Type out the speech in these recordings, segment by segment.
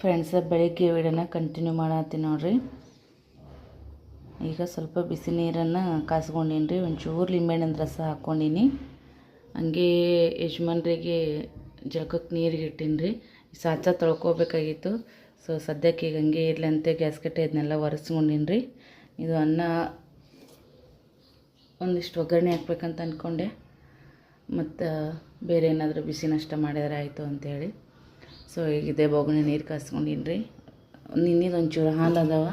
Friends ಬೆಳಗ್ಗೆ ವೀಡಿಯೋನ continue ಮಾಡತ್ತೀನಿ ನೋಡಿರಿ. ಈಗ ಸ್ವಲ್ಪ ಬಿಸಿ ನೀರನ್ನು ಕಾಸ್ಕೊಂಡೀನಿ ರೀ ಒಂಚೂರು ಲಿಂಬೆಹಣ್ಣಿನ ರಸ ಹಾಕ್ಕೊಂಡೀನಿ ಹಂಗೆ ಯಜಮಾನ್ರಿಗೆ ಜಳಕಕ್ಕೆ ನೀರಿಗೆ ಇಟ್ಟೀನಿ ರೀ ಸಾಚ ತೊಳ್ಕೊಬೇಕಾಗಿತ್ತು. ಸೊ ಸದ್ಯಕ್ಕೆ ಈಗ ಹಂಗೆ ಇರಲಿ ಅಂತ ಗ್ಯಾಸ್ ಕಟ್ಟೆ ಇದನ್ನೆಲ್ಲ ಒರೆಸ್ಕೊಂಡೀನಿ ರೀ ಇದು ಅನ್ನ ಒಂದಿಷ್ಟು ಒಗ್ಗರಣೆ ಹಾಕ್ಬೇಕಂತ ಅಂದ್ಕೊಂಡೆ ಮತ್ತು ಬೇರೆ ಏನಾದರೂ ಬಿಸಿ ನಷ್ಟ ಮಾಡಿದ್ರೆ ಆಯಿತು ಅಂತೇಳಿ. ಸೊ ಈಗ ಬೊಗಣೆ ನೀರು ಕಾಸ್ಕೊಂಡಿನ್ರಿ. ನಿನ್ನಿದು ಒಂಚೂರು ಹಾಲು ಅದಾವ.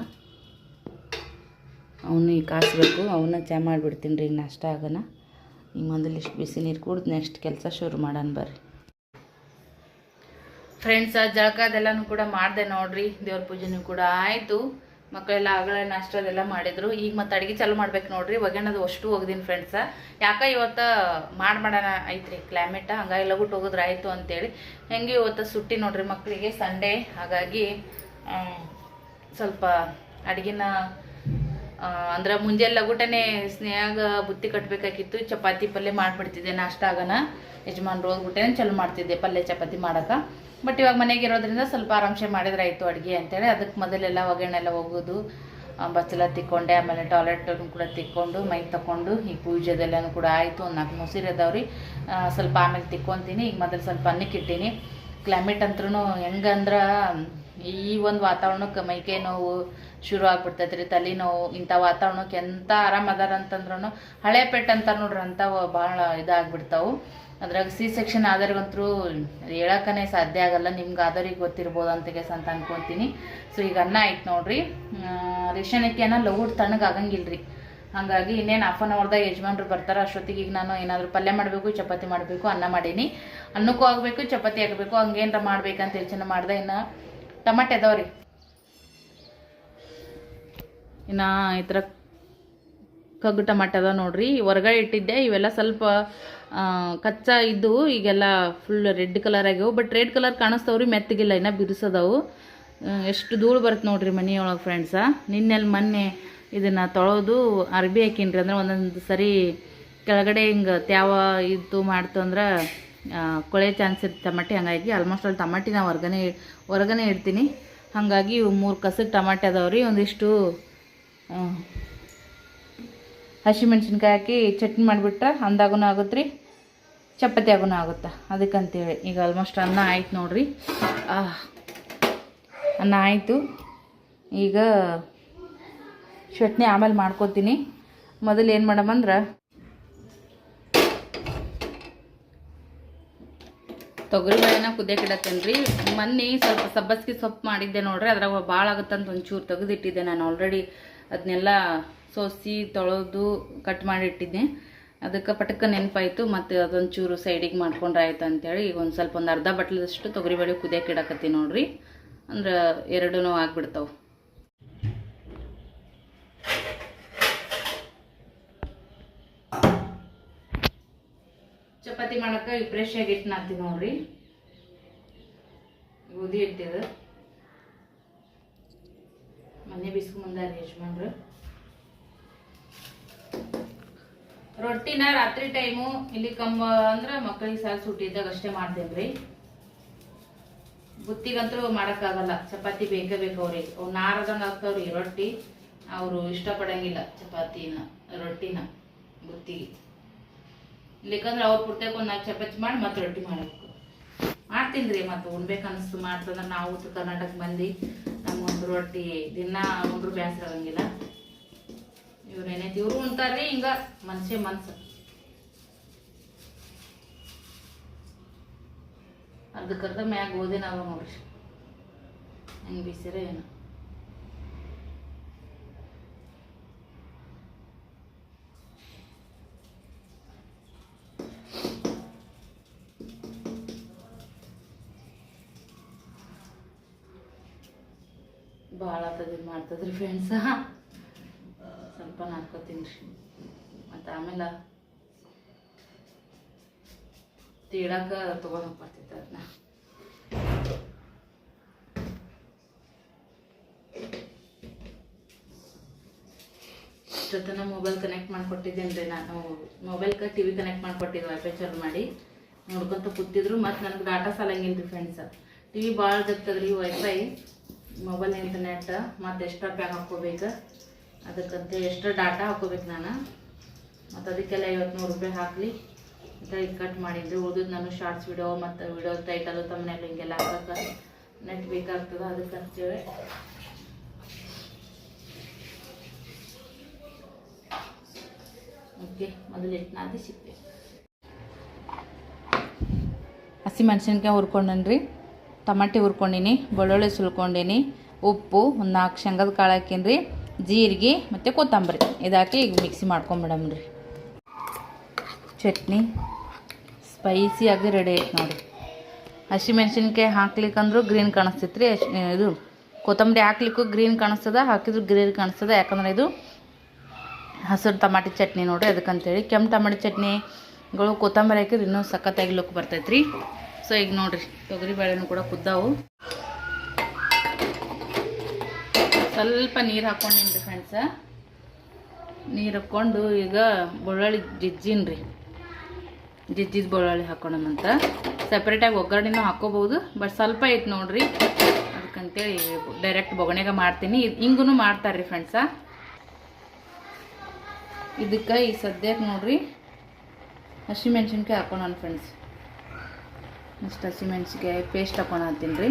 ಅವನ್ನ ಈಗ ಕಾಸಬೇಕು, ಅವನ್ನ ಚಾ ಮಾಡಿಬಿಡ್ತೀನಿ ರೀ ಈಗ ನಾಷ್ಟ ಆಗೋಣ ಈಗ ಮೊದಲು ಇಷ್ಟು ಬಿಸಿ ನೀರು ಕುಡ್ದು ನೆಕ್ಸ್ಟ್ ಕೆಲಸ ಶುರು ಮಾಡೋಣ ಬರ್ರಿ. ಫ್ರೆಂಡ್ಸ ಜಳಕ ಅದೆಲ್ಲನೂ ಕೂಡ ಮಾಡಿದೆ ನೋಡ್ರಿ, ದೇವ್ರ ಪೂಜೆನೂ ಕೂಡ ಆಯಿತು. ಮಕ್ಕಳೆಲ್ಲ ಆಗಲೇ ನಾಷ್ಟ ಅದೆಲ್ಲ ಮಾಡಿದ್ರು. ಈಗ ಮತ್ತೆ ಅಡುಗೆ ಚಾಲು ಮಾಡ್ಬೇಕು ನೋಡ್ರಿ. ಒಗ್ಗರಣದು ಅಷ್ಟು ಹೋಗ್ದೀನಿ ಫ್ರೆಂಡ್ಸ ಯಾಕ ಇವತ್ತು ಮಾಡಿ ಮಾಡೋಣ ಐತ್ರಿ ಕ್ಲೈಮೇಟ ಹಂಗಾಗಿ ಲಗುಟ್ ಹೋಗಿದ್ರೆ ಆಯಿತು ಅಂತೇಳಿ. ಹೆಂಗೆ ಇವತ್ತು ಸುಟ್ಟಿ ನೋಡ್ರಿ ಮಕ್ಕಳಿಗೆ ಸಂಡೇ ಹಾಗಾಗಿ ಸ್ವಲ್ಪ ಅಡುಗೆನ ಅಂದ್ರೆ ಮುಂಜಾನೆ ಲಗುಟನೆ ಸ್ನೇಹಾಗ ಬುತ್ತಿ ಕಟ್ಟಬೇಕಾಗಿತ್ತು ಚಪಾತಿ ಪಲ್ಯ ಮಾಡಿಬಿಡ್ತಿದ್ದೆ ನಾಷ್ಟ ಆಗನ. ಯಜಮಾನ್ರು ಹೋಗ್ಬಿಟ್ಟೆ ಚಲೋ ಮಾಡ್ತಿದ್ದೆ ಪಲ್ಯ ಚಪಾತಿ ಮಾಡಕ್ಕೆ ಬಟ್ ಇವಾಗ ಮನೆಗೆ ಇರೋದ್ರಿಂದ ಸ್ವಲ್ಪ ಆರಾಮ್ಸೆ ಮಾಡಿದ್ರೆ ಆಯಿತು ಅಡುಗೆ ಅಂತೇಳಿ. ಅದಕ್ಕೆ ಮೊದಲೆಲ್ಲ ಒಗ್ಗರಣೆ ಎಲ್ಲ ಹೋಗೋದು ಬಚ್ಚಲ ತಿಕ್ಕೊಂಡೆ, ಆಮೇಲೆ ಟಾಯ್ಲೆಟ್ ಕೂಡ ತಿಕ್ಕೊಂಡು, ಮೈ ತಗೊಂಡು ಈ ಪೂಜೆದೆಲ್ಲನೂ ಕೂಡ ಆಯಿತು. ಒಂದು ನಾಲ್ಕು ಮೊಸರು ಅದಾವ್ರಿ ಸ್ವಲ್ಪ ಆಮೇಲೆ ತಿಕ್ಕೊತೀನಿ. ಈಗ ಮೊದಲು ಸ್ವಲ್ಪ ಅನ್ನಕ್ಕೆ ಇಟ್ಟೀನಿ ಕ್ಲೈಮೇಟ್ ಅಂತೂ ಹೆಂಗಂದ್ರೆ ಈ ಒಂದು ವಾತಾವರಣಕ್ಕೆ ಮೈಕೈ ನೋವು ಶುರು ಆಗ್ಬಿಡ್ತೈತೆ ರೀ ತಲೆನೋವು ಇಂಥ ವಾತಾವರಣಕ್ಕೆ ಎಂಥ ಆರಾಮ ಅದಾರ ಅಂತಂದ್ರೂ ಹಳೆ ಪೆಟ್ಟು ಅಂತಾರೆ ನೋಡ್ರಿ, ಅಂಥವು ಭಾಳ ಇದಾಗ್ಬಿಡ್ತಾವು. ಅದ್ರಾಗ ಸಿ ಸೆಕ್ಷನ್ ಆದ್ರಗಂತೂ ಹೇಳಕ್ಕನೇ ಸಾಧ್ಯ ಆಗಲ್ಲ, ನಿಮ್ಗೆ ಆದವ್ರಿಗೆ ಗೊತ್ತಿರ್ಬೋದು ಅಂತ ಕೆಸ ಅಂತ ಅನ್ಕೊತೀನಿ. ಸೊ ಈಗ ಅನ್ನ ಆಯ್ತು ನೋಡ್ರಿ. ರೇಷನ್ ಅಕ್ಕಿಯನ್ನ ಲಘು ತಣ್ಣಗೆ ಆಗಂಗಿಲ್ಲ ಹಾಗಾಗಿ ಇನ್ನೇನು ಹಾಫ್ ಆನ್ ಅವರ್ದಾಗ ಯಜಮಾನ್ರು ಬರ್ತಾರೆ, ಅಷ್ಟೊತ್ತಿಗೆ ಈಗ ನಾನು ಏನಾದರೂ ಪಲ್ಯ ಮಾಡಬೇಕು, ಚಪಾತಿ ಮಾಡಬೇಕು, ಅನ್ನ ಮಾಡೀನಿ. ಅನ್ನಕ್ಕೂ ಆಗಬೇಕು, ಚಪಾತಿ ಆಗಬೇಕು, ಹಂಗೇನಾರ ಮಾಡ್ಬೇಕಂತ ಯೋಚನೆ ಮಾಡ್ದೆ. ಇನ್ನು ಟಮಾಟೆ ಅದಾವ್ರಿ. ಇನ್ನು ಈ ಥರ ಕಗ್ಗು ಟಮಾಟೆ ಅದಾವ ನೋಡ್ರಿ. ಹೊರಗಡೆ ಇಟ್ಟಿದ್ದೆ, ಇವೆಲ್ಲ ಸ್ವಲ್ಪ ಕಚ್ಚಾ ಇದ್ದು ಈಗೆಲ್ಲ ಫುಲ್ ರೆಡ್ ಕಲರ್ ಆಗ್ಯವು. ಬಟ್ ರೆಡ್ ಕಲರ್ ಕಾಣಿಸ್ತಾವ್ರಿ, ಮೆತ್ತಗಿಲ್ಲ, ಇನ್ನ ಬಿರುಸದವು. ಎಷ್ಟು ಧೂಳು ಬರುತ್ತೆ ನೋಡ್ರಿ ಮನೆಯೊಳಗೆ ಫ್ರೆಂಡ್ಸ ನಿನ್ನೆಲ್ಲಿ ಮೊನ್ನೆ ಇದನ್ನು ತೊಳೆದು ಅರ್ಬಿ ಹಾಕಿನ್ರಿ ಅಂದ್ರೆ ಒಂದೊಂದು ಸರಿ ಕೆಳಗಡೆ ಹಿಂಗೆ ತ್ಯಾವ ಇದ್ದು ಮಾಡ್ತು ಅಂದ್ರೆ ಕೊಳೆ ಚಾನ್ಸ್ ಇರುತ್ತೆ ಟಮಾಟಿ. ಹಂಗಾಗಿ ಆಲ್ಮೋಸ್ಟ್ ಅಲ್ಲಿ ಟಮಾಟಿ ನಾವು ಹೊರ್ಗನೆ, ಹೊರಗನೆ ಇಡ್ತೀನಿ. ಹಾಗಾಗಿ ಮೂರು ಕಸಕ್ಕೆ ಟಮಾಟೆ ಅದಾವ್ರಿ. ಒಂದಿಷ್ಟು ಹಸಿಮೆಣ್ಸಿನ್ಕಾಯಿ ಹಾಕಿ ಚಟ್ನಿ ಮಾಡಿಬಿಟ್ರೆ ಅಂದಾಗೂ ಆಗುತ್ತೆ ರೀ ಚಪಾತಿ ಆಗೂ ಆಗುತ್ತೆ? ಅದಕ್ಕಂತೇಳಿ, ಈಗ ಆಲ್ಮೋಸ್ಟ್ ಅನ್ನ ಆಯ್ತು ನೋಡ್ರಿ. ಅನ್ನ ಆಯಿತು. ಈಗ ಚಟ್ನಿ ಆಮೇಲೆ ಮಾಡ್ಕೋತೀನಿ. ಮೊದಲು ಏನು ಮಾಡಮಂದ್ರೆ ತೊಗರಿ ಬೇಳೆನ ಕುದಿಯಕ್ಕೆ ರೀ ಮೊನ್ನೆ ಸ್ವಲ್ಪ ಸಬ್ಬಸ್ಗೆ ಸೊಪ್ಪು ಮಾಡಿದ್ದೆ ನೋಡ್ರಿ, ಅದ್ರಾಗ ಭಾಳ ಆಗುತ್ತಂತ ಒಂಚೂರು ತೆಗೆದಿಟ್ಟಿದ್ದೆ ನಾನು ಆಲ್ರೆಡಿ ಅದನ್ನೆಲ್ಲ ಸೋಸಿ ತೊಳೆದು ಕಟ್ ಮಾಡಿ ಇಟ್ಟಿದ್ದೆ. ಅದಕ್ಕೆ ಪಟಕ್ಕ ನೆನಪಾಯಿತು ಮತ್ತು ಅದೊಂಚೂರು ಸೈಡಿಗೆ ಮಾಡ್ಕೊಂಡ್ರೆ ಆಯ್ತು ಅಂತೇಳಿ ಈಗ ಒಂದು ಸ್ವಲ್ಪ ಒಂದು ಅರ್ಧ ಬಟ್ಲದಷ್ಟು ತೊಗರಿಬೇಳೆ ಕುದಿಯಕ್ಕೆ ಇಡಕತ್ತೀನಿ ನೋಡ್ರಿ. ಅಂದ್ರೆ ಎರಡೂ ಆಗ್ಬಿಡ್ತಾವೆ. ಚಪಾತಿ ಮಾಡಕ್ಕೆ ಈ ಫ್ರೆಶ್ ಆಗಿ ಇಟ್ಟು ನಾದ್ತೀನಿ ನೋಡ್ರಿ. ಗೋಧಿ ಇಟ್ಟಿದೆ ಮನೆ ಬಿಸ್ಕೊಂಬಂದಾರ ಯಜಮಾನ್ರು. ರೊಟ್ಟಿನ ರಾತ್ರಿ ಟೈಮು ಇಲ್ಲಿ ಕಂಬ ಅಂದ್ರೆ ಮಕ್ಕಳಿಗೆ ಸಾಲ ಸುಟ್ಟಿದ್ದಾಗ ಅಷ್ಟೇ ಮಾಡ್ತೇವ್ರಿ. ಬುತ್ತಿಗಂತೂ ಮಾಡೋಕ್ಕಾಗಲ್ಲ. ಚಪಾತಿ ಬೇಕೇ ಬೇಕು ಅವ್ರಿಗೆ. ಅವು ನಾರದಂಗೆ ಆಗ್ತಾವ್ರಿ ರೊಟ್ಟಿ. ಅವರು ಇಷ್ಟಪಡಂಗಿಲ್ಲ ಚಪಾತಿನ, ರೊಟ್ಟಿನ, ಬುತ್ತಿಗೆ. ಇಲ್ಲಿಕಂದ್ರೆ ಅವ್ರು ಪುಟ್ಟಕ್ಕೆ ಒಂದು ನಾಲ್ಕು ಚಪಾತಿ ಮಾಡಿ ಮತ್ತೆ ರೊಟ್ಟಿ ಮಾಡಬೇಕು. ಮಾಡ್ತೀನಿ ರೀ ಮತ್ತೆ ಉಣ್ಬೇಕು ಅನಿಸ್ತು ಮಾಡ್ತಂದ್ರೆ ನಾವು ಉತ್ತರ ಕರ್ನಾಟಕ ಮಂದಿ ನಮ್ಗೊಂದು ರೊಟ್ಟಿ ದಿನ ಒಂದ್ರು ಬೇಸರ ಉಣ್ತಾರ್ರಿ ಹಿಂಗ ಮನ್ಸೆ ಮನ್ಸು. ಅರ್ಧಕ್ಕರ್ಧ ಮ್ಯಾಗ ಓದಿನ ಅವ ನೋಡ್ರಿ. ಹೆಂಗೆ ಬಿಸಿರ ಏನು. ಭಾಳ ಆತದ ಮಾಡ್ತದ್ರಿ ಫ್ರೆಂಡ್ಸ ಸ್ವಲ್ಪ ನಾದ್ಕೋತೀನಿ ರೀ. ಮತ್ತು ಆಮೇಲೆ ತೀಡಾಕ ತೊಗೊಂಡು ಹೋಗ್ಬರ್ತಿತ್ತು ಅದನ್ನ. ಜೊತೆನ ಮೊಬೈಲ್ ಕನೆಕ್ಟ್ ಮಾಡಿಕೊಟ್ಟಿದ್ದೇನೆ ರೀ ನಾನು. ಮೊಬೈಲ್ಗೆ ಟಿ ವಿ ಕನೆಕ್ಟ್ ಮಾಡಿಕೊಟ್ಟಿದ್ದು ವೈಫೈ ಚಾಲು ಮಾಡಿ. ನೋಡ್ಕೊಂತ ಕೂತಿದ್ರು ಮತ್ತು ನನಗೆ ಡಾಟಾ ಸಾಲಂಗಿಲ್ಲ ರೀ ಫ್ರೆಂಡ್ಸ್ ಟಿ ವಿ ಭಾಳ ಜಗ್ತದ್ರಿ ವೈಫೈ ಮೊಬೈಲ್ ಇಂಟರ್ನೆಟ್ ಮತ್ತು ಎಕ್ಸ್ಟ್ರಾ ಪ್ಯಾಕ್ ಹಾಕ್ಕೋಬೇಕು ಅದಕ್ಕಂತೇಳಿ ಎಷ್ಟು ಡಾಟಾ ಹಾಕೋಬೇಕು ನಾನು. ಮತ್ತು ಅದಕ್ಕೆಲ್ಲ ಐವತ್ತು ರೂಪಾಯಿ ಹಾಕಲಿ. ಅಂತ ಇದು ಕಟ್ ಮಾಡಿದ್ದೆ ಉಳಿದು ನಾನು ಶಾರ್ಟ್ಸ್ ವಿಡಿಯೋ ಮತ್ತು ವಿಡಿಯೋ ಟೈಟಲು ತಮ್ಮನೆಯಲ್ಲಿ ಹಿಂಗೆಲ್ಲ ಹಾಕೋಕೆ ನೆಟ್ ಬೇಕಾಗ್ತದೆ ಅದಕ್ಕಂತೇಳಿ ಓಕೆ, ಮೊದಲು ಹಿಟ್ಟು ನಾದಿ ಸಿಗ್ತೇವೆ ಹಸಿ ಮೆಣಸಿನ್ಕಾಯಿ ರೀ ಟಮಾಟಿ ಹುರ್ಕೊಂಡೀನಿ, ಬೆಳ್ಳುಳ್ಳಿ ಸುಲ್ಕೊಂಡೀನಿ, ಉಪ್ಪು, ಒಂದು ನಾಲ್ಕು ಶೇಂಗದ ಕಾಳು ಹಾಕೀನಿ ಜೀರಿಗೆ ಮತ್ತು ಕೊತ್ತಂಬರಿ. ಇದಾಕಿ ಈಗ ಮಿಕ್ಸಿ ಮಾಡ್ಕೊಂಬಿಡಮ್ರಿ ಚಟ್ನಿ ಸ್ಪೈಸಿಯಾಗಿ ರೆಡಿ ಐತೆ ನೋಡಿ ಹಸಿ ಮೆಣಸಿನ್ಕಾಯಿ ಹಾಕ್ಲಿಕ್ಕಂದ್ರೂ ಗ್ರೀನ್ ಕಾಣಿಸ್ತೈತೆ ರೀ ಇದು ಕೊತ್ತಂಬರಿ ಹಾಕ್ಲಿಕ್ಕೂ ಗ್ರೀನ್ ಕಾಣಿಸ್ತದ, ಹಾಕಿದ್ರು ಗ್ರೀನ್ ಕಾಣಿಸ್ತದ. ಯಾಕಂದ್ರೆ ಇದು ಹಸಿರು ಟಮಾಟಿ ಚಟ್ನಿ ನೋಡ್ರಿ ಅದಕ್ಕಂತೇಳಿ. ಕೆಂಪು ಟಮಾಟಿ ಚಟ್ನಿಗಳು ಕೊತ್ತಂಬರಿ ಹಾಕಿದ್ರೆ ಇನ್ನೂ ಸಖತ್ತಾಗಿ ಲುಕ್ ಬರ್ತೈತೆ ರೀ ಸೊ ಈಗ ನೋಡಿರಿ ತೊಗರಿ ಬೇಳೆನೂ ಕೂಡ ಕುದ್ದಾವು. ಸ್ವಲ್ಪ ನೀರು ಹಾಕೊಂಡಿನಿ ರೀ ಫ್ರೆಂಡ್ಸ ನೀರು ಹಾಕ್ಕೊಂಡು ಈಗ ಬೆಳ್ಳುಳ್ಳಿ ಜಜ್ಜಿನ ರೀ. ಜಜ್ಜಿದ ಬೆಳ್ಳುಳ್ಳಿ ಹಾಕೊಂಡಂತ ಸಪ್ರೇಟಾಗಿ ಒಗ್ಗರಣೆನೂ ಹಾಕೋಬೋದು ಬಟ್ ಸ್ವಲ್ಪ ಐತೆ ನೋಡ್ರಿ. ಅದಕ್ಕಂತೇಳಿ ಡೈರೆಕ್ಟ್ ಬೊಗಣೆಗೆ ಮಾಡ್ತೀನಿ. ಇದು ಹಿಂಗೂ ಮಾಡ್ತಾರೆ ರೀ ಫ್ರೆಂಡ್ಸ ಇದಕ್ಕೆ ಈ ಸದ್ಯಕ್ಕೆ ನೋಡ್ರಿ ಹಸಿಮೆಣ್ಸಿನ್ಕಾಯಿ ಹಾಕೋಣ ಫ್ರೆಂಡ್ಸ್ ಇಷ್ಟು ಹಸಿಮೆಣ್ಸಿನ್ಕಾಯಿ ಪೇಸ್ಟ್ ಹಾಕೊಳತ್ತೀನಿ ರೀ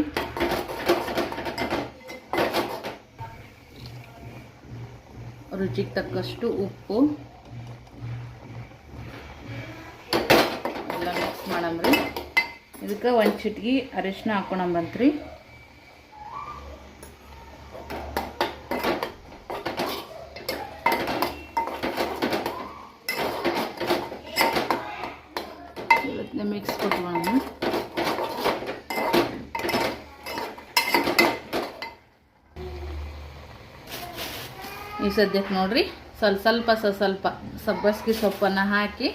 ರುಚಿಗೆ ತಕ್ಕಷ್ಟು ಉಪ್ಪು. ಎಲ್ಲ ಮಿಕ್ಸ್ ಮಾಡಮ್ರಿ. ಇದಕ್ಕೆ ಒಂದು ಚಿಟ್ಗಿ ಅರಿಶಿನ ಹಾಕೊಳಂಬಂತ್ರಿ ಮಿಕ್ಸ್ ಕೊಟ್ಕೊಳ್ಳೋಣ ಈ ಸದ್ಯಕ್ಕೆ ನೋಡ್ರಿ. ಸ್ವಲ್ಪ ಸ್ವಲ್ಪ ಸ ಸ್ವಲ್ಪ ಸಬ್ಬಸ್ಗೆ ಸೊಪ್ಪನ್ನು ಹಾಕಿ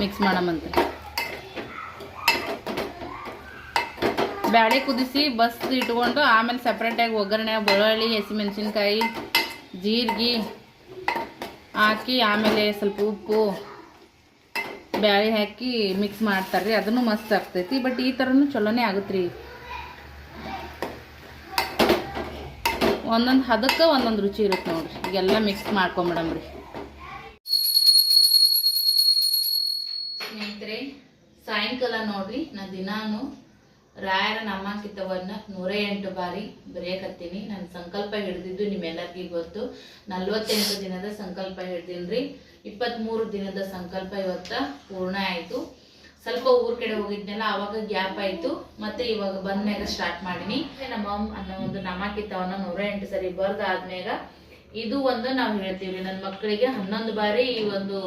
ಮಿಕ್ಸ್ ಮಾಡಮಂತ್ರಿ ಬ್ಯಾಳೆ ಕುದಿಸಿ ಬಸ್ ಇಟ್ಕೊಂಡು ಆಮೇಲೆ ಸಪ್ರೇಟಾಗಿ ಒಗ್ಗರಣೆ, ಬೆಳ್ಳುಳ್ಳಿ, ಹಸಿಮೆಣಸಿನ್ಕಾಯಿ, ಜೀರಿಗೆ ಹಾಕಿ ಆಮೇಲೆ ಸ್ವಲ್ಪ ಉಪ್ಪು, ಬ್ಯಾಳೆ ಹಾಕಿ ಮಿಕ್ಸ್ ಮಾಡ್ತಾರೆ ರೀ ಅದನ್ನು ಮಸ್ತ್ ಆಗ್ತೈತಿ. ಬಟ್ ಈ ಥರನೂ ಚಲೋನೇ ಆಗುತ್ತೆ ರೀ ಒಂದೊಂದು ಹದಕ್ಕೆ ಒಂದೊಂದು ರುಚಿ ಇರುತ್ತೆ ನೋಡ್ರಿ. ಈಗೆಲ್ಲ ಮಿಕ್ಸ್ ಮಾಡ್ಕೊಂಬಿಡಮ್ರಿ ಸ್ನೇಹಿತರೆ, ಸಾಯಂಕಾಲ ನೋಡ್ರಿ ನಾ ದಿನಾನು ರಾಯರ ನಾಮಾಂಕಿತವನ್ನ ನೂರ ಎಂಟು ಬಾರಿ ಬರೆಯಕತ್ತೀನಿ. ನನ್ನ ಸಂಕಲ್ಪ ಹಿಡಿದಿದ್ದು ನಿಮ್ಮೆಲ್ಲರಿಗೂ ಗೊತ್ತು. ನಲ್ವತ್ತೆಂಟು ದಿನದ ಸಂಕಲ್ಪ ಹಿಡ್ದಿನ್ರಿ. ಇಪ್ಪತ್ತ್ಮೂರು ದಿನದ ಸಂಕಲ್ಪ ಇವತ್ತ ಪೂರ್ಣ ಆಯಿತು. ಸ್ವಲ್ಪ ಊರ್ ಕಡೆ ಹೋಗಿದ್ನಲ್ಲ, ಅವಾಗ ಗ್ಯಾಪ್ ಆಯ್ತು. ಮತ್ತೆ ಇವಾಗ ಬಂದ್ಮ್ಯಾಗ ಸ್ಟಾರ್ಟ್ ಮಾಡೀನಿ. ನಮ್ಮ ಅನ್ನೋ ಒಂದು ನಮಾಕಿತ್ತವನ್ನ ನೂರ ಎಂಟು ಸರಿ ಬರ್ದ ಇದು ಒಂದು ನಾವು ಹೇಳ್ತೀವ್ರಿ ನನ್ನ ಮಕ್ಕಳಿಗೆ ಹನ್ನೊಂದು ಬಾರಿ ಈ ಒಂದು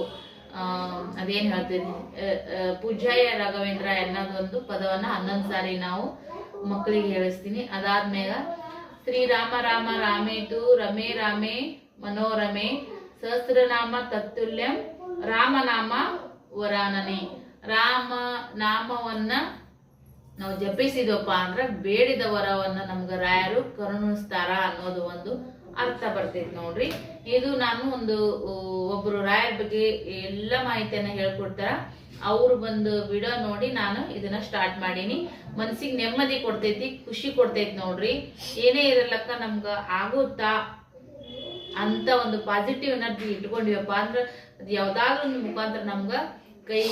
ಅದೇನ್ ಹೇಳ್ತೀವಿ ಪೂಜಾಯ ರಾಘವೇಂದ್ರ ಅನ್ನೋದು ಒಂದು ಪದವನ್ನ ಹನ್ನೊಂದು ಸಾರಿ ನಾವು ಮಕ್ಕಳಿಗೆ ಹೇಳಿಸ್ತೀನಿ. ಅದಾದ್ಮ್ಯಾಗ, ಶ್ರೀರಾಮ ರಾಮ ರಾಮೇತು ರಮೇ ರಾಮೇ ಮನೋರಮೆ ಸಹಸ್ರನಾಮ ತತ್ತುಲ್ಯಂ ರಾಮನಾಮ ವರಾನನೆ. ರಾಮ ನಾಮವನ್ನ ನಾವು ಜಪಿಸಿದವಪ್ಪ ಅಂದ್ರೆ ಬೇಡಿದ ವರವನ್ನ ನಮ್ಗ ರಾಯರು ಕರುಣಿಸ್ತಾರ ಅನ್ನೋದು ಒಂದು ಅರ್ಥ ಬರ್ತೈತಿ ನೋಡ್ರಿ. ಇದು ನಾನು ಒಂದು ಒಬ್ರು ರಾಯರ ಬಗ್ಗೆ ಎಲ್ಲ ಮಾಹಿತಿಯನ್ನ ಹೇಳ್ಕೊಡ್ತಾರ. ಅವ್ರು ಬಂದು ವಿಡಿಯೋ ನೋಡಿ ನಾನು ಇದನ್ನ ಸ್ಟಾರ್ಟ್ ಮಾಡೀನಿ. ಮನ್ಸಿಗೆ ನೆಮ್ಮದಿ ಕೊಡ್ತೈತಿ, ಖುಷಿ ಕೊಡ್ತೈತಿ ನೋಡ್ರಿ. ಏನೇ ಇರಲಕ್ಕ ನಮ್ಗ ಆಗುತ್ತಾ ಅಂತ ಒಂದು ಪಾಸಿಟಿವ್ ಎನರ್ಜಿ ಇಟ್ಕೊಂಡಿವಪ್ಪ ಅಂದ್ರೆ ಅದು ಯಾವ್ದಾದ್ರು ಮುಖಾಂತರ ನಮ್ಗ ಕೈ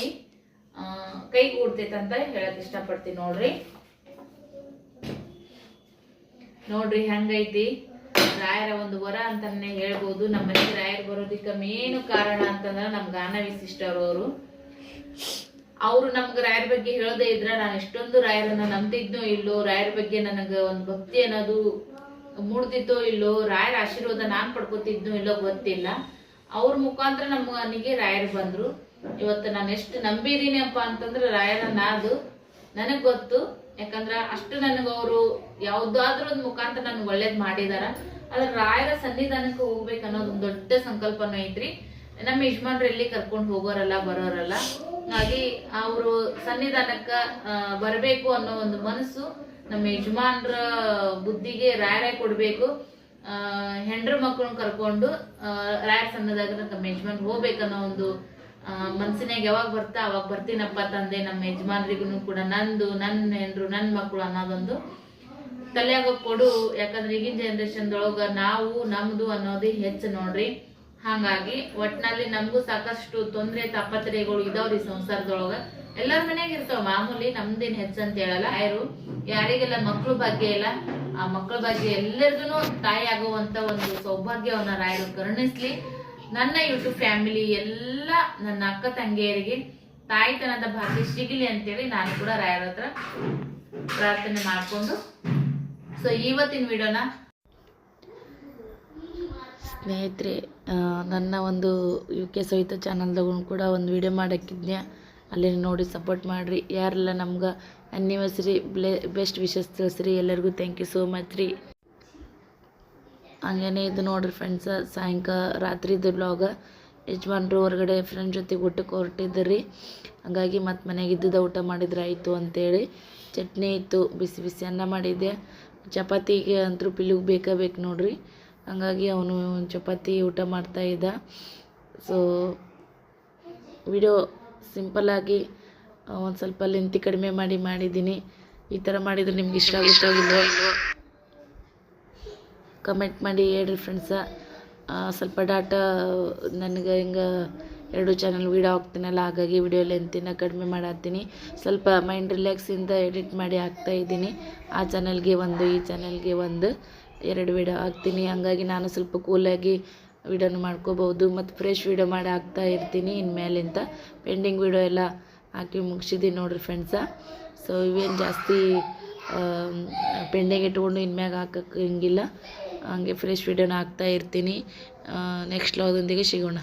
ಕೈ ಕೂಡ್ತೈತೆ ಅಂತ ಹೇಳಕ್ ಇಷ್ಟಪಡ್ತೀನಿ ನೋಡ್ರಿ. ನೋಡ್ರಿ ಹೆಂಗೈತಿ? ರಾಯರ ಒಂದು ವರ ಅಂತಾನೆ ಹೇಳ್ಬೋದು. ನಮ್ಮ ಮನೆಗೆ ರಾಯರ್ ಬರೋದಕ್ಕೆ ಮೇನು ಕಾರಣ ಅಂತಂದ್ರ ನಮ್ ಗಾನ ಅವರು. ಅವರು ನಮ್ಗೆ ರಾಯರ ಬಗ್ಗೆ ಹೇಳದೇ ಇದ್ರ ನಾನು ಎಷ್ಟೊಂದು ರಾಯರನ್ನ ನಂಬ್ತಿದ್ನೋ ಇಲ್ಲೋ, ರಾಯರ ಬಗ್ಗೆ ನನಗ ಒಂದು ಭಕ್ತಿ ಅನ್ನೋದು ಮೂಡ್ತಿತ್ತೋ ಇಲ್ಲೋ, ರಾಯರ ಆಶೀರ್ವಾದ ನಾನ್ ಪಡ್ಕೋತಿದ್ನೋ ಇಲ್ಲೋ ಗೊತ್ತಿಲ್ಲ. ಅವ್ರ ಮುಖಾಂತರ ನಮ್ಮ ಮನೆಗೆ ರಾಯರ್ ಬಂದ್ರು. ಇವತ್ತು ನಾನು ಎಷ್ಟು ನಂಬಿದೀನಿ ಅಪ್ಪ ಅಂತಂದ್ರೆ ರಾಯರ ನಾದು. ನನಗ್ ಗೊತ್ತು, ಯಾಕಂದ್ರ ಅಷ್ಟು ನನಗೆ ಅವರು ಯಾವ್ದಾದ್ರೂ ಒಂದು ಮುಖಾಂತರ ನನ್ಗೆ ಒಳ್ಳೇದ್ ಮಾಡಿದಾರ. ಅದ್ರ ರಾಯರ ಸನ್ನಿಧಾನಕ್ಕೆ ಹೋಗ್ಬೇಕು ಅನ್ನೋದು ಒಂದು ದೊಡ್ಡ ಸಂಕಲ್ಪನೂ ಐತ್ರಿ. ನಮ್ಮ ಯಜಮಾನ್ರು ಎಲ್ಲಿ ಕರ್ಕೊಂಡು ಹೋಗೋರಲ್ಲ, ಬರೋರಲ್ಲ. ಹಾಗಾಗಿ ಅವರು ಸನ್ನಿಧಾನಕ್ಕ ಬರಬೇಕು ಅನ್ನೋ ಒಂದು ಮನಸ್ಸು ನಮ್ಮ ಯಜಮಾನ್ರ ಬುದ್ಧಿಗೆ ರಾಯರೇ ಕೊಡ್ಬೇಕು. ಹೆಂಡ್ರ ಮಕ್ಕಳನ್ನ ಕರ್ಕೊಂಡು ರಾಯರ ಸನ್ನದಾಗ ನಮ್ಮ ಯಜಮಾನ್ ಹೋಗ್ಬೇಕನ್ನೋ ಒಂದು ಮನ್ಸಿನಾಗ ಯಾವಾಗ ಬರ್ತಾ, ಅವಾಗ ಬರ್ತೀನಪ್ಪ ತಂದೆ, ನಮ್ಮ ಯಜಮಾನ್ರಿಗೂ ಕೂಡ ನಂದು ನನ್ನ ಹೆಂಡ್ರು ನನ್ನ ಮಕ್ಕಳು ಅನ್ನೋದೊಂದು ತಲೆಯಾಗ ಕೊಡು. ಯಾಕಂದ್ರೆ ಈಗಿನ ಜನ್ರೇಷನ್ದೊಳಗ ನಾವು, ನಮ್ದು ಅನ್ನೋದೇ ಹೆಚ್ಚು ನೋಡ್ರಿ. ಹಾಗಾಗಿ ಒಟ್ನಲ್ಲಿ ನಮಗೂ ಸಾಕಷ್ಟು ತೊಂದರೆ, ತಾಪತ್ರಯಗಳು ಇದಾವ್ರಿ ಸಂಸಾರದೊಳಗ. ಎಲ್ಲಾರ ಮನೆಯಾಗ ಇರ್ತಾವ ಮಾಮೂಲಿ, ನಮ್ದೇನ್ ಹೆಚ್ಚಂತ ಹೇಳಲ್ಲ. ಯಾರು ಯಾರಿಗೆಲ್ಲ ಮಕ್ಕಳು ಭಾಗ್ಯ ಇಲ್ಲ, ಆ ಮಕ್ಕಳ ಭಾಗ್ಯ ಎಲ್ಲರಿಗೂ ತಾಯಿ ಆಗುವಂತ ಒಂದು ಸೌಭಾಗ್ಯವನ್ನ ರಾಯರು ಕರುಣಿಸ್ಲಿ. ನನ್ನ ಯೂಟ್ಯೂಬ್ ಫ್ಯಾಮಿಲಿ ಎಲ್ಲ ನನ್ನ ಅಕ್ಕ ತಂಗಿಯರಿಗೆ, ತಾಯಿತನದ ಭಾಗ್ಯ ಸಿಗಲಿ ಅಂತೇಳಿ ನಾನು ಕೂಡ ರಾಯರ ಹತ್ರ ಪ್ರಾರ್ಥನೆ ಮಾಡಿಕೊಂಡು. ಸೊ ಇವತ್ತಿನ ವಿಡಿಯೋನ ಸ್ನೇಹಿತರೆ ನನ್ನ ಒಂದು ಯು ಕೆ ಸಹಿತ ಚಾನಲ್ದಾಗೂ ಕೂಡ ಒಂದು ವಿಡಿಯೋ ಮಾಡಕ್ಕಿದ್ನೆ ಅಲ್ಲಿ ನೋಡಿ ಸಪೋರ್ಟ್ ಮಾಡಿರಿ. ಯಾರೆಲ್ಲ ನಮ್ಗೆ ಆ್ಯನಿವರ್ಸರಿ ಬ್ಲೆ ಬೆಸ್ಟ್ ವಿಶಸ್ ತಿಳಿಸ್ರಿ. ಎಲ್ಲರಿಗೂ ಥ್ಯಾಂಕ್ ಯು ಸೋ ಮಚ್ ರೀ. ಹಂಗೇನೆ ಇದು ನೋಡ್ರಿ ಫ್ರೆಂಡ್ಸ ಸಾಯಂಕಾಲ ರಾತ್ರಿದು ಬ್ಲಾಗ ಯಜಮಾನ್ರು ಹೊರಗಡೆ ಫ್ರೆಂಡ್ ಜೊತೆಗೆ ಊಟಕ್ಕೆ ಹೊರಟಿದ್ದೀರಿ ಹಂಗಾಗಿ ಮತ್ತು ಮನೆಗೆ ಇದ್ದಿದ್ದ ಊಟ ಮಾಡಿದ್ರೆ ಆಯಿತು ಅಂತೇಳಿ ಚಟ್ನಿ ಇತ್ತು, ಬಿಸಿ ಬಿಸಿ ಅನ್ನ ಮಾಡಿದ್ದೆ. ಚಪಾತಿಗೆ ಅಂತೂ ಪಿಲಿಗೆ ಬೇಕೇ ಬೇಕು ನೋಡ್ರಿ. ಹಂಗಾಗಿ ಅವನು ಚಪಾತಿ ಊಟ ಮಾಡ್ತಾ ಇದ್ದ. ಸೊ ವಿಡಿಯೋ ಸಿಂಪಲ್ಲಾಗಿ ಒಂದು ಸ್ವಲ್ಪ ಲೆಂತಿ ಕಡಿಮೆ ಮಾಡಿ ಮಾಡಿದ್ದೀನಿ. ಈ ಥರ ಮಾಡಿದರೆ ನಿಮ್ಗೆ ಇಷ್ಟ ಆಗುತ್ತೋ ಇಲ್ವೋ? ಕಮೆಂಟ್ ಮಾಡಿ ಹೇಳ್ರಿ ಫ್ರೆಂಡ್ಸ ಸ್ವಲ್ಪ ಡಾಟಾ ನನಗೆ ಹಿಂಗೆ ಎರಡು ಚಾನಲ್ ವೀಡಿಯೋ ಹಾಕ್ತೀನಲ್ಲ, ಹಾಗಾಗಿ ವಿಡಿಯೋ ಲೆಂತಿನ ಕಡಿಮೆ ಮಾಡತ್ತೀನಿ. ಸ್ವಲ್ಪ ಮೈಂಡ್ ರಿಲ್ಯಾಕ್ಸಿಂದ ಎಡಿಟ್ ಮಾಡಿ ಹಾಕ್ತಾ ಇದ್ದೀನಿ. ಆ ಚಾನಲ್ಗೆ ಒಂದು, ಈ ಚಾನಲ್ಗೆ ಒಂದು, ಎರಡು ವಿಡಿಯೋ ಹಾಕ್ತೀನಿ. ಹಂಗಾಗಿ ನಾನು ಸ್ವಲ್ಪ ಕೂಲಾಗಿ ವಿಡಿಯೋನ ಮಾಡ್ಕೋಬೋದು ಮತ್ತು ಫ್ರೆಶ್ ವಿಡಿಯೋ ಮಾಡಿ ಹಾಕ್ತಾ ಇರ್ತೀನಿ ಇನ್ಮೇಲಿಂದ. ಪೆಂಡಿಂಗ್ ವಿಡಿಯೋ ಎಲ್ಲ ಹಾಕಿ ಮುಗಿಸಿದ್ದೀನಿ ನೋಡಿರಿ ಫ್ರೆಂಡ್ಸ ಸೊ ಇವೇನು ಜಾಸ್ತಿ ಪೆಂಡಿಂಗ್ ಇಟ್ಕೊಂಡು ಇನ್ಮ್ಯಾಗ ಹಾಕಕ್ಕೆ ಹಿಂಗಿಲ್ಲ. ಹಂಗೆ ಫ್ರೆಶ್ ವೀಡಿಯೋನ ಹಾಕ್ತಾ ಇರ್ತೀನಿ. ನೆಕ್ಸ್ಟ್ ಲಾಗೊಂದಿಗೆ ಸಿಗೋಣ.